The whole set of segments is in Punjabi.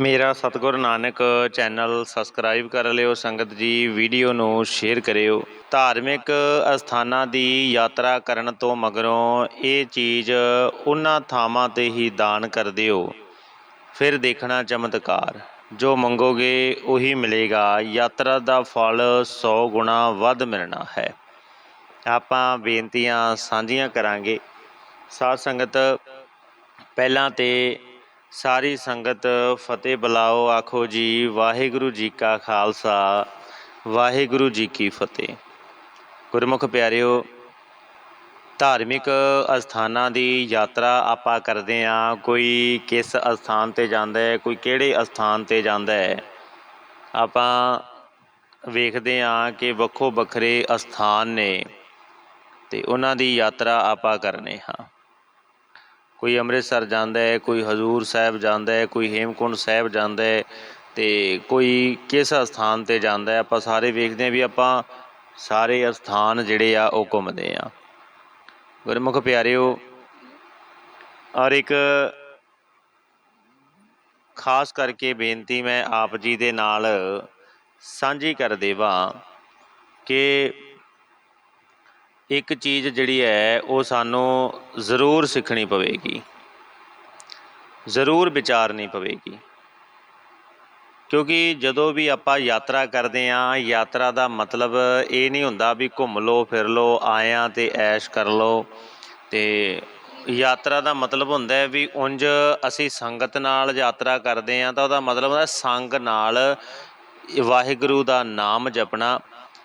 ਮੇਰਾ ਸਤਿਗੁਰ ਨਾਨਕ ਚੈਨਲ ਸਬਸਕ੍ਰਾਈਬ ਕਰ ਲਿਓ, ਸੰਗਤ ਜੀ ਵੀਡੀਓ ਨੂੰ ਸ਼ੇਅਰ ਕਰਿਓ। ਧਾਰਮਿਕ ਅਸਥਾਨਾਂ ਦੀ ਯਾਤਰਾ ਕਰਨ ਤੋਂ ਮਗਰੋਂ ਇਹ ਚੀਜ਼ ਉਹਨਾਂ ਥਾਵਾਂ ਤੇ ਹੀ ਦਾਨ ਕਰ ਦਿਓ। ਫਿਰ ਦੇਖਣਾ ਚਮਤਕਾਰ, ਜੋ ਮੰਗੋਗੇ ਉਹੀ ਮਿਲੇਗਾ। ਯਾਤਰਾ ਦਾ ਫਲ 100 ਗੁਣਾ ਵੱਧ ਮਿਲਣਾ ਹੈ। ਆਪਾਂ ਬੇਨਤੀਆਂ ਸਾਂਝੀਆਂ ਕਰਾਂਗੇ। ਸਾਧ ਸੰਗਤ, ਪਹਿਲਾਂ ਤੇ ਸਾਰੀ ਸੰਗਤ ਫਤਿਹ ਬੁਲਾਓ, ਆਖੋ ਜੀ, ਵਾਹਿਗੁਰੂ ਜੀ ਕਾ ਖਾਲਸਾ, ਵਾਹਿਗੁਰੂ ਜੀ ਕੀ ਫਤਿਹ। ਗੁਰਮੁਖ ਪਿਆਰਿਓ, ਧਾਰਮਿਕ ਅਸਥਾਨਾਂ ਦੀ ਯਾਤਰਾ ਆਪਾਂ ਕਰਦੇ ਆਂ ਕੋਈ ਕਿਸ ਅਸਥਾਨ ਤੇ ਜਾਂਦਾ ਹੈ, ਕੋਈ ਕਿਹੜੇ ਅਸਥਾਨ ਤੇ ਜਾਂਦਾ ਹੈ? ਆਪਾਂ ਵੇਖਦੇ ਆਂ ਕਿ ਵੱਖੋ ਵੱਖਰੇ ਅਸਥਾਨ ਨੇ ਤੇ ਉਹਨਾਂ ਦੀ ਯਾਤਰਾ ਆਪਾਂ ਕਰਨੇ ਹਾਂ। ਕੋਈ ਅੰਮ੍ਰਿਤਸਰ ਜਾਂਦਾ ਹੈ, ਕੋਈ ਹਜ਼ੂਰ ਸਾਹਿਬ ਜਾਂਦਾ ਹੈ, ਕੋਈ ਹੇਮਕੁੰਡ ਸਾਹਿਬ ਜਾਂਦਾ ਹੈ ਤੇ ਕੋਈ ਕਿਸ ਸਥਾਨ ਤੇ ਜਾਂਦਾ ਹੈ, ਆਪਾਂ ਸਾਰੇ ਵੇਖਦੇ ਹਾਂ ਵੀ ਆਪਾਂ ਸਾਰੇ ਅਸਥਾਨ ਜਿਹੜੇ ਆ ਉਹ ਘੁੰਮਦੇ ਆ ਗੁਰਮੁਖ ਪਿਆਰਿਓ, ਔਰ ਇੱਕ ਖਾਸ ਕਰਕੇ ਬੇਨਤੀ ਮੈਂ ਆਪ ਜੀ ਦੇ ਨਾਲ ਸਾਂਝੀ ਕਰ ਦੇਵਾਂ ਕਿ ਇੱਕ ਚੀਜ਼ ਜਿਹੜੀ ਹੈ, ਉਹ ਸਾਨੂੰ ਜ਼ਰੂਰ ਸਿੱਖਣੀ ਪਵੇਗੀ। ਜ਼ਰੂਰ ਵਿਚਾਰਨੀ ਪਵੇਗੀ। ਕਿਉਂਕਿ ਜਦੋਂ ਵੀ ਆਪਾਂ ਯਾਤਰਾ ਕਰਦੇ ਆਂ ਯਾਤਰਾ ਦਾ ਮਤਲਬ ਇਹ ਨਹੀਂ ਹੁੰਦਾ ਵੀ ਘੁੰਮ ਲਓ, ਫਿਰ ਲਓ ਆਇਆ ਤੇ ਐਸ਼ ਕਰ ਲਓ। ਤੇ ਯਾਤਰਾ ਦਾ ਮਤਲਬ ਹੁੰਦਾ ਹੈ ਵੀ ਉਂਝ ਅਸੀਂ ਸੰਗਤ ਨਾਲ ਯਾਤਰਾ ਕਰਦੇ ਆਂ ਤਾਂ ਉਹਦਾ ਮਤਲਬ ਹੁੰਦਾ ਸੰਗ ਨਾਲ ਵਾਹਿਗੁਰੂ ਦਾ ਨਾਮ ਜਪਣਾ।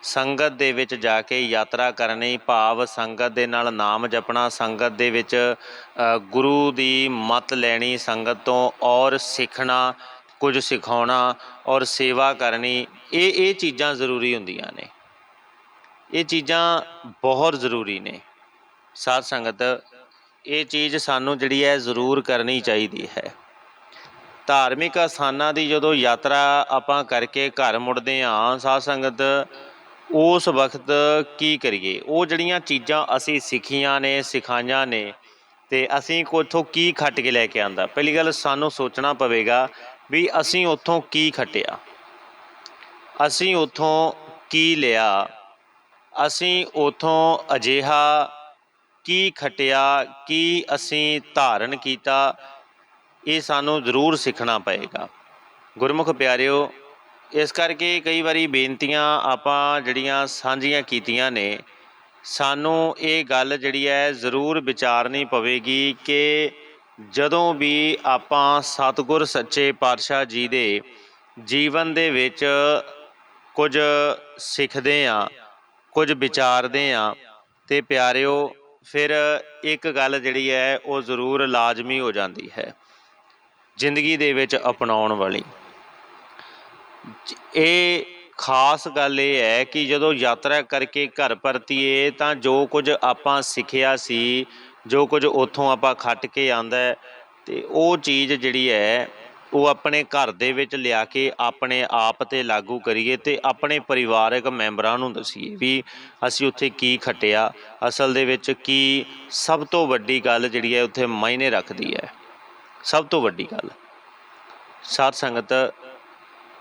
ਸੰਗਤ ਦੇ ਵਿੱਚ ਜਾ ਕੇ ਯਾਤਰਾ ਕਰਨੀ, ਭਾਵ ਸੰਗਤ ਦੇ ਨਾਲ ਨਾਮ ਜਪਣਾ, ਸੰਗਤ ਦੇ ਵਿੱਚ ਗੁਰੂ ਦੀ ਮਤ ਲੈਣੀ, ਸੰਗਤ ਤੋਂ ਔਰ ਸਿੱਖਣਾ, ਕੁਝ ਸਿਖਾਉਣਾ ਔਰ ਸੇਵਾ ਕਰਨੀ, ਇਹ ਇਹ ਚੀਜ਼ਾਂ ਜ਼ਰੂਰੀ ਹੁੰਦੀਆਂ ਨੇ। ਇਹ ਚੀਜ਼ਾਂ ਬਹੁਤ ਜ਼ਰੂਰੀ ਨੇ। ਸਾਧ ਸੰਗਤ, ਇਹ ਚੀਜ਼ ਸਾਨੂੰ ਜਿਹੜੀ ਹੈ ਜ਼ਰੂਰ ਕਰਨੀ ਚਾਹੀਦੀ ਹੈ। ਧਾਰਮਿਕ ਅਸਥਾਨਾਂ ਦੀ ਜਦੋਂ ਯਾਤਰਾ ਆਪਾਂ ਕਰਕੇ ਘਰ ਮੁੜਦੇ ਹਾਂ, ਸਾਧ ਸੰਗਤ ਉਸ ਵਕਤ ਕੀ ਕਰੀਏ? ਉਹ ਜਿਹੜੀਆਂ ਚੀਜ਼ਾਂ ਅਸੀਂ ਸਿੱਖੀਆਂ ਨੇ, ਸਿਖਾਈਆਂ ਨੇ ਤੇ ਅਸੀਂ ਕੋਥੋਂ ਕੀ ਖੱਟ ਕੇ ਲੈ ਕੇ ਆਂਦਾ? ਪਹਿਲੀ ਗੱਲ ਸਾਨੂੰ ਸੋਚਣਾ ਪਵੇਗਾ ਵੀ ਅਸੀਂ ਉੱਥੋਂ ਕੀ ਖੱਟਿਆ? ਅਸੀਂ ਉੱਥੋਂ ਕੀ ਲਿਆ? ਅਸੀਂ ਉੱਥੋਂ ਅਜਿਹਾ ਕੀ ਖਟਿਆ? ਕੀ ਅਸੀਂ ਧਾਰਨ ਕੀਤਾ? ਇਹ ਸਾਨੂੰ ਜ਼ਰੂਰ ਸਿੱਖਣਾ ਪਏਗਾ। ਗੁਰਮੁਖ ਪਿਆਰਿਓ ਇਸ ਕਰਕੇ ਕਈ ਵਾਰੀ ਬੇਨਤੀਆਂ ਆਪਾਂ ਜਿਹੜੀਆਂ ਸਾਂਝੀਆਂ ਕੀਤੀਆਂ ਨੇ, ਸਾਨੂੰ ਇਹ ਗੱਲ ਜਿਹੜੀ ਹੈ ਜ਼ਰੂਰ ਵਿਚਾਰਨੀ ਪਵੇਗੀ ਕਿ ਜਦੋਂ ਵੀ ਆਪਾਂ ਸਤਿਗੁਰ ਸੱਚੇ ਪਾਤਸ਼ਾਹ ਜੀ ਦੇ ਜੀਵਨ ਦੇ ਵਿੱਚ ਕੁਝ ਸਿੱਖਦੇ ਆ ਕੁਝ ਵਿਚਾਰਦੇ ਆ ਤੇ ਪਿਆਰਿਓ, ਫਿਰ ਇੱਕ ਗੱਲ ਜਿਹੜੀ ਹੈ ਉਹ ਜ਼ਰੂਰ ਲਾਜ਼ਮੀ ਹੋ ਜਾਂਦੀ ਹੈ, ਜ਼ਿੰਦਗੀ ਦੇ ਵਿੱਚ ਅਪਣਾਉਣ ਵਾਲੀ। ਇਹ ਖਾਸ ਗੱਲ ਇਹ ਹੈ ਕਿ ਜਦੋਂ ਯਾਤਰਾ ਕਰਕੇ ਘਰ ਪਰਤੀਏ ਤਾਂ ਜੋ ਕੁਝ ਆਪਾਂ ਸਿੱਖਿਆ ਸੀ, ਜੋ ਕੁਝ ਉੱਥੋਂ ਆਪਾਂ ਖੱਟ ਕੇ ਆਂਦਾ ਹੈ, ਤੇ ਉਹ ਚੀਜ਼ ਜਿਹੜੀ ਹੈ, ਉਹ ਆਪਣੇ ਘਰ ਦੇ ਵਿੱਚ ਲਿਆ ਕੇ ਆਪਣੇ ਆਪ ਤੇ ਲਾਗੂ ਕਰੀਏ ਤੇ ਆਪਣੇ ਪਰਿਵਾਰਕ ਮੈਂਬਰਾਂ ਨੂੰ ਦਸੀਏ ਵੀ ਅਸੀਂ ਉੱਥੇ ਕੀ ਖਟਿਆ, ਅਸਲ ਦੇ ਵਿੱਚ ਕੀ ਸਭ ਤੋਂ ਵੱਡੀ ਗੱਲ ਜਿਹੜੀ ਹੈ ਉੱਥੇ ਮਾਇਨੇ ਰੱਖਦੀ ਹੈ। ਸਭ ਤੋਂ ਵੱਡੀ ਗੱਲ। ਸਾਧ ਸੰਗਤ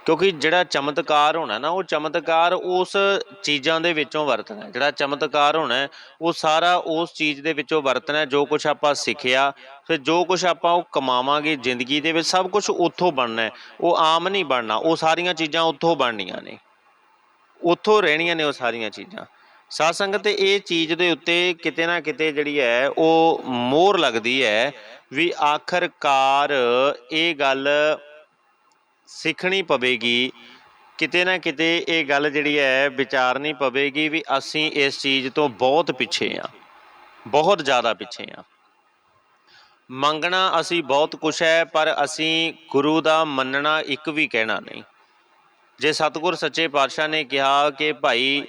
ਕਿਉਂਕਿ ਜਿਹੜਾ ਚਮਤਕਾਰ ਹੋਣਾ ਨਾ, ਉਹ ਚਮਤਕਾਰ ਉਸ ਚੀਜ਼ਾਂ ਦੇ ਵਿੱਚੋਂ ਵਰਤਣਾ ਜਿਹੜਾ ਚਮਤਕਾਰ ਹੋਣਾ ਉਹ ਸਾਰਾ ਉਸ ਚੀਜ਼ ਦੇ ਵਿੱਚੋਂ ਵਰਤਣਾ ਜੋ ਕੁਝ ਆਪਾਂ ਸਿੱਖਿਆ, ਫਿਰ ਜੋ ਕੁਝ ਆਪਾਂ ਉਹ ਕਮਾਵਾਂਗੇ ਜ਼ਿੰਦਗੀ ਦੇ ਵਿੱਚ, ਸਭ ਕੁਝ ਉੱਥੋਂ ਬਣਨਾ ਉਹ ਆਮ ਨਹੀਂ ਬਣਨਾ, ਉਹ ਸਾਰੀਆਂ ਚੀਜ਼ਾਂ ਉੱਥੋਂ ਬਣਨੀਆਂ ਨੇ। ਉੱਥੋਂ ਰਹਿਣੀਆਂ ਨੇ ਉਹ ਸਾਰੀਆਂ ਚੀਜ਼ਾਂ। ਸਾਧ ਸੰਗਤ ਤੇ ਇਹ ਚੀਜ਼ ਦੇ ਉੱਤੇ ਕਿਤੇ ਨਾ ਕਿਤੇ ਜਿਹੜੀ ਹੈ, ਉਹ ਮੋਹਰ ਲੱਗਦੀ ਹੈ ਵੀ ਆਖਰਕਾਰ ਇਹ ਗੱਲ ਸਿੱਖਣੀ ਪਵੇਗੀ। ਕਿਤੇ ਨਾ ਕਿਤੇ ਇਹ ਗੱਲ ਜਿਹੜੀ ਹੈ, ਵਿਚਾਰਨੀ ਪਵੇਗੀ ਵੀ ਅਸੀਂ ਇਸ ਚੀਜ਼ ਤੋਂ ਬਹੁਤ ਪਿੱਛੇ ਆ ਬਹੁਤ ਜ਼ਿਆਦਾ ਪਿੱਛੇ ਆ ਮੰਗਣਾ ਅਸੀਂ ਬਹੁਤ ਕੁਛ ਹੈ, ਪਰ ਅਸੀਂ ਗੁਰੂ ਦਾ ਮੰਨਣਾ ਇੱਕ ਵੀ ਕਹਿਣਾ ਨਹੀਂ। ਜੇ ਸਤਿਗੁਰ ਸੱਚੇ ਪਾਤਸ਼ਾਹ ਨੇ ਕਿਹਾ ਕਿ ਭਾਈ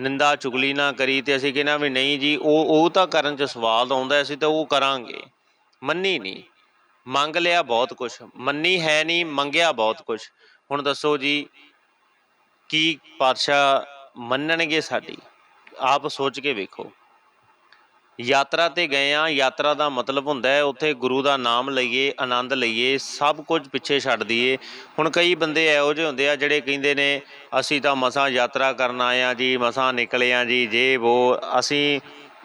ਨਿੰਦਾ ਚੁਗਲੀ ਨਾ ਕਰੀ ਤੇ ਅਸੀਂ ਕਹਿੰਨਾ ਵੀ ਨਹੀਂ ਜੀ, ਉਹ ਉਹ ਤਾਂ ਕਰਨ ਚ ਸਵਾਲ ਆਉਂਦਾ, ਅਸੀਂ ਤਾਂ ਉਹ ਕਰਾਂਗੇ। ਮੰਨੀ ਨਹੀਂ। ਮੰਗ ਲਿਆ ਬਹੁਤ ਕੁਝ ਮੰਨੀ ਹੈ ਨਹੀਂ, ਮੰਗਿਆ ਬਹੁਤ ਕੁਝ ਹੁਣ ਦੱਸੋ ਜੀ, ਕੀ ਪਾਤਸ਼ਾਹ ਮੰਨਣਗੇ ਸਾਡੀ? ਆਪ ਸੋਚ ਕੇ ਵੇਖੋ। ਯਾਤਰਾ ਤੇ ਗਏ ਆ, ਯਾਤਰਾ ਦਾ ਮਤਲਬ ਹੁੰਦਾ ਹੈ, ਉੱਥੇ ਗੁਰੂ ਦਾ ਨਾਮ ਲਈਏ, ਆਨੰਦ ਲਈਏ, ਸਭ ਕੁਝ ਪਿੱਛੇ ਛੱਡ ਦਈਏ। ਹੁਣ ਕਈ ਬੰਦੇ ਇਹੋ ਜਿਹੇ ਹੁੰਦੇ ਆ ਜਿਹੜੇ ਕਹਿੰਦੇ ਨੇ, ਅਸੀਂ ਤਾਂ ਮਸਾਂ ਯਾਤਰਾ ਕਰਨ ਆਏ ਆ ਜੀ, ਮਸਾਂ ਨਿਕਲੇ ਆ ਜੀ, ਜੇ ਉਹ ਅਸੀਂ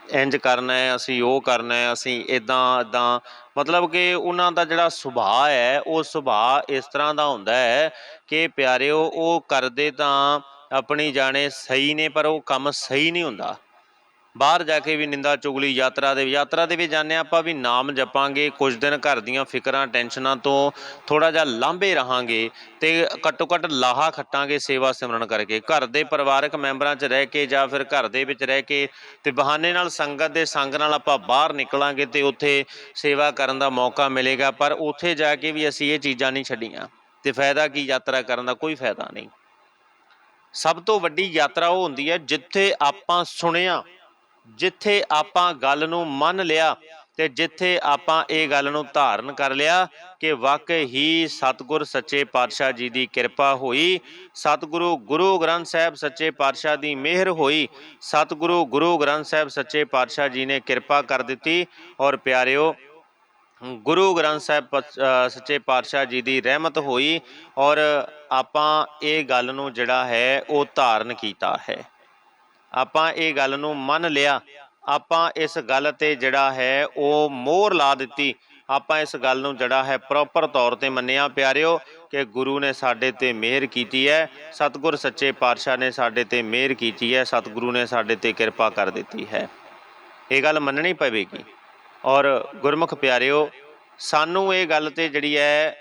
ਇੰਜ ਕਰਨਾ ਹੈ, ਅਸੀਂ ਉਹ ਕਰਨਾ ਹੈ, ਅਸੀਂ ਇਦਾਂ ਇਦਾਂ ਮਤਲਬ ਕਿ ਉਹਨਾਂ ਦਾ ਜਿਹੜਾ ਸੁਭਾਅ ਹੈ, ਉਹ ਸੁਭਾਅ ਇਸ ਤਰ੍ਹਾਂ ਦਾ ਹੁੰਦਾ ਹੈ ਕਿ ਪਿਆਰਿਓ, ਉਹ ਕਰਦੇ ਤਾਂ ਆਪਣੀ ਜਾਣੇ ਸਹੀ ਨੇ, ਪਰ ਉਹ ਕੰਮ ਸਹੀ ਨਹੀਂ ਹੁੰਦਾ। ਬਾਹਰ ਜਾ ਕੇ ਵੀ ਨਿੰਦਾ ਚੁਗਲੀ ਯਾਤਰਾ ਦੇ ਯਾਤਰਾ ਦੇ ਵੀ ਜਾਂਦੇ ਹਾਂ ਆਪਾਂ ਵੀ ਨਾਮ ਜਪਾਂਗੇ, ਕੁਝ ਦਿਨ ਘਰ ਦੀਆਂ ਫਿਕਰਾਂ, ਟੈਨਸ਼ਨਾਂ ਤੋਂ ਥੋੜਾ ਜਿਹਾ ਲਾਂਭੇ ਰਹਾਂਗੇ ਤੇ ਘੱਟੋ ਘੱਟ ਲਾਹਾ ਖੱਟਾਂਗੇ ਸੇਵਾ ਸਿਮਰਨ ਕਰਕੇ। ਘਰ ਦੇ ਪਰਿਵਾਰਕ ਮੈਂਬਰਾਂ 'ਚ ਰਹਿ ਕੇ ਜਾਂ ਫਿਰ ਘਰ ਦੇ ਵਿੱਚ ਰਹਿ ਕੇ ਤੇ ਬਹਾਨੇ ਨਾਲ ਸੰਗਤ ਦੇ ਸੰਗ ਨਾਲ ਆਪਾਂ ਬਾਹਰ ਨਿਕਲਾਂਗੇ ਤੇ ਉੱਥੇ ਸੇਵਾ ਕਰਨ ਦਾ ਮੌਕਾ ਮਿਲੇਗਾ। ਪਰ ਉੱਥੇ ਜਾ ਕੇ ਵੀ ਅਸੀਂ ਇਹ ਚੀਜ਼ਾਂ ਨਹੀਂ ਛੱਡੀਆਂ ਤੇ ਫਾਇਦਾ ਕੀ ਯਾਤਰਾ ਕਰਨ ਦਾ? ਕੋਈ ਫਾਇਦਾ ਨਹੀਂ। ਸਭ ਤੋਂ ਵੱਡੀ ਯਾਤਰਾ ਉਹ ਹੁੰਦੀ ਹੈ ਜਿੱਥੇ ਆਪਾਂ ਸੁਣਿਆ ਜਿੱਥੇ ਆਪਾਂ ਗੱਲ ਨੂੰ ਮੰਨ ਲਿਆ ਤੇ ਜਿੱਥੇ ਆਪਾਂ ਇਹ ਗੱਲ ਨੂੰ ਧਾਰਨ ਕਰ ਲਿਆ ਕਿ ਵਾਕਈ ਹੀ ਸਤਿਗੁਰ ਸੱਚੇ ਪਾਤਸ਼ਾਹ ਜੀ ਦੀ ਕਿਰਪਾ ਹੋਈ, ਸਤਿਗੁਰੂ ਗੁਰੂ ਗ੍ਰੰਥ ਸਾਹਿਬ ਸੱਚੇ ਪਾਤਸ਼ਾਹ ਦੀ ਮਿਹਰ ਹੋਈ, ਸਤਿਗੁਰੂ ਗੁਰੂ ਗ੍ਰੰਥ ਸਾਹਿਬ ਸੱਚੇ ਪਾਤਸ਼ਾਹ ਜੀ ਨੇ ਕਿਰਪਾ ਕਰ ਦਿੱਤੀ ਔਰ ਪਿਆਰਿਓ, ਗੁਰੂ ਗ੍ਰੰਥ ਸਾਹਿਬ ਪਤ- ਸੱਚੇ ਪਾਤਸ਼ਾਹ ਜੀ ਦੀ ਰਹਿਮਤ ਹੋਈ ਔਰ ਆਪਾਂ ਇਹ ਗੱਲ ਨੂੰ ਜਿਹੜਾ ਹੈ ਉਹ ਧਾਰਨ ਕੀਤਾ ਹੈ। ਆਪਾਂ ਇਹ ਗੱਲ ਨੂੰ ਮੰਨ ਲਿਆ। ਆਪਾਂ ਇਸ ਗੱਲ ਤੇ ਜਿਹੜਾ ਹੈ, ਉਹ ਮੋਹਰ ਲਾ ਦਿੱਤੀ। ਆਪਾਂ ਇਸ ਗੱਲ ਨੂੰ ਜਿਹੜਾ ਹੈ ਪ੍ਰੋਪਰ ਤੌਰ ਤੇ ਮੰਨਿਆ। ਪਿਆਰਿਓ, ਕਿ ਗੁਰੂ ਨੇ ਸਾਡੇ ਤੇ ਮਿਹਰ ਕੀਤੀ ਹੈ। ਸਤਿਗੁਰ ਸੱਚੇ ਪਾਤਸ਼ਾਹ ਨੇ ਸਾਡੇ ਤੇ ਮਿਹਰ ਕੀਤੀ ਹੈ। ਸਤਿਗੁਰੂ ਨੇ ਸਾਡੇ ਤੇ ਕਿਰਪਾ ਕਰ ਦਿੱਤੀ ਹੈ। ਇਹ ਗੱਲ ਮੰਨਣੀ ਪਵੇਗੀ। ਔਰ ਗੁਰਮੁਖ ਪਿਆਰਿਓ, ਸਾਨੂੰ ਇਹ ਗੱਲ ਤੇ ਜਿਹੜੀ ਹੈ,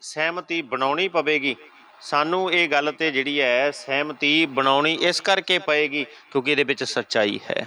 ਸਹਿਮਤੀ ਬਣਾਉਣੀ ਪਵੇਗੀ। ਸਾਨੂੰ ਇਹ ਗੱਲ ਤੇ ਜਿਹੜੀ ਹੈ ਸਹਿਮਤੀ ਬਣਾਉਣੀ ਇਸ ਕਰਕੇ ਪਏਗੀ ਕਿਉਂਕਿ ਇਹਦੇ ਵਿੱਚ ਸੱਚਾਈ ਹੈ।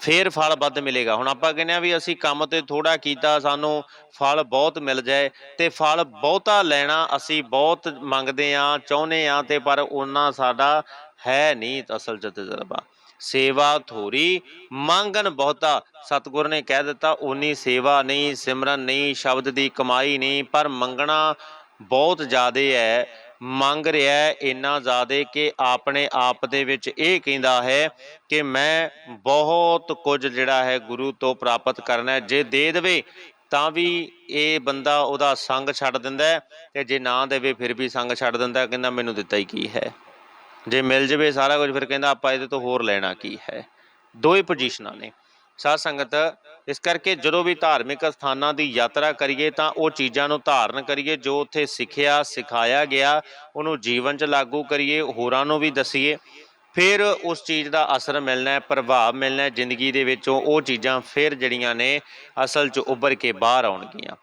ਫੇਰ ਫਲ ਵੱਧ ਮਿਲੇਗਾ। ਹੁਣ ਆਪਾਂ ਕਹਿੰਦੇ ਆ ਵੀ ਅਸੀਂ ਕੰਮ ਤੇ ਥੋੜਾ ਕੀਤਾ, ਸਾਨੂੰ ਫਲ ਬਹੁਤ ਮਿਲ ਜਾਏ ਤੇ ਫਲ ਬਹੁਤਾ ਲੈਣਾ ਅਸੀਂ ਬਹੁਤ ਮੰਗਦੇ ਆ ਚਾਹੁੰਦੇ ਆ ਤੇ ਪਰ ਉਹਨਾਂ ਸਾਡਾ ਹੈ ਨਹੀਂ ਅਸਲ ਚ ਤਜਰਬਾ ਸੇਵਾ ਥੋੜੀ ਮੰਗਨ ਬਹੁਤਾ। ਸਤਿਗੁਰ ਨੇ ਕਹਿ ਦਿੱਤਾ ਉਨੀ ਸੇਵਾ ਨਹੀਂ, ਸਿਮਰਨ ਨਹੀਂ, ਸ਼ਬਦ ਦੀ ਕਮਾਈ ਨਹੀਂ, ਪਰ ਮੰਗਣਾ ਬਹੁਤ ਜ਼ਿਆਦਾ ਹੈ ਮੰਗ ਰਿਹਾ ਹੈ ਇੰਨਾ ਜ਼ਿਆਦਾ ਕਿ ਆਪਣੇ ਆਪ ਦੇ ਵਿੱਚ ਇਹ ਕਹਿੰਦਾ ਹੈ ਕਿ ਮੈਂ ਬਹੁਤ ਕੁਝ ਜਿਹੜਾ ਹੈ ਗੁਰੂ ਤੋਂ ਪ੍ਰਾਪਤ ਕਰਨਾ ਹੈ ਜੇ ਦੇ ਦੇਵੇ ਤਾਂ ਵੀ ਇਹ ਬੰਦਾ ਉਹਦਾ ਸੰਗ ਛੱਡ ਦਿੰਦਾ ਹੈ ਤੇ ਜੇ ਨਾ ਦੇਵੇ ਫਿਰ ਵੀ ਸੰਗ ਛੱਡ ਦਿੰਦਾ ਕਹਿੰਦਾ ਮੈਨੂੰ ਦਿੱਤਾ ਹੀ ਕੀ ਹੈ। ਜੇ ਮਿਲ ਜਵੇ ਸਾਰਾ ਕੁਝ ਫਿਰ ਕਹਿੰਦਾ ਆਪਾਂ ਇਹਦੇ ਤੋਂ ਹੋਰ ਲੈਣਾ ਕੀ ਹੈ। ਦੋਏ ਪੋਜੀਸ਼ਨਾਂ ਨੇ। ਸਾਧ ਸੰਗਤ, ਇਸ ਕਰਕੇ ਜਦੋਂ ਵੀ ਧਾਰਮਿਕ ਸਥਾਨਾਂ ਦੀ ਯਾਤਰਾ ਕਰੀਏ ਤਾਂ ਉਹ ਚੀਜ਼ਾਂ ਨੂੰ ਧਾਰਨ ਕਰੀਏ ਜੋ ਉੱਥੇ ਸਿੱਖਿਆ, ਸਿਖਾਇਆ ਗਿਆ, ਉਹਨੂੰ ਜੀਵਨ 'ਚ ਲਾਗੂ ਕਰੀਏ, ਹੋਰਾਂ ਨੂੰ ਵੀ ਦਸੀਏ। ਫਿਰ ਉਸ ਚੀਜ਼ ਦਾ ਅਸਰ ਮਿਲਣਾ ਹੈ, ਪ੍ਰਭਾਵ ਮਿਲਣਾ ਹੈ, ਜ਼ਿੰਦਗੀ ਦੇ ਵਿੱਚੋਂ ਉਹ ਚੀਜ਼ਾਂ ਫਿਰ ਜਿਹੜੀਆਂ ਨੇ ਅਸਲ 'ਚ ਉੱਭਰ ਕੇ ਬਾਹਰ ਆਉਣਗੀਆਂ।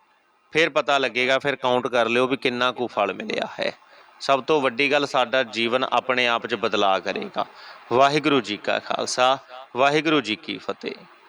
ਫਿਰ ਪਤਾ ਲੱਗੇਗਾ, ਫਿਰ ਕਾਊਂਟ ਕਰ ਲਿਓ ਵੀ ਕਿੰਨਾ ਕੁ ਫਲ ਮਿਲਿਆ ਹੈ। ਸਭ ਤੋਂ ਵੱਡੀ ਗੱਲ ਸਾਡਾ ਜੀਵਨ ਆਪਣੇ ਆਪ 'ਚ ਬਦਲਾਅ ਕਰੇਗਾ। ਵਾਹਿਗੁਰੂ ਜੀ ਕਾ ਖਾਲਸਾ, ਵਾਹਿਗੁਰੂ ਜੀ ਕੀ ਫਤਿਹ।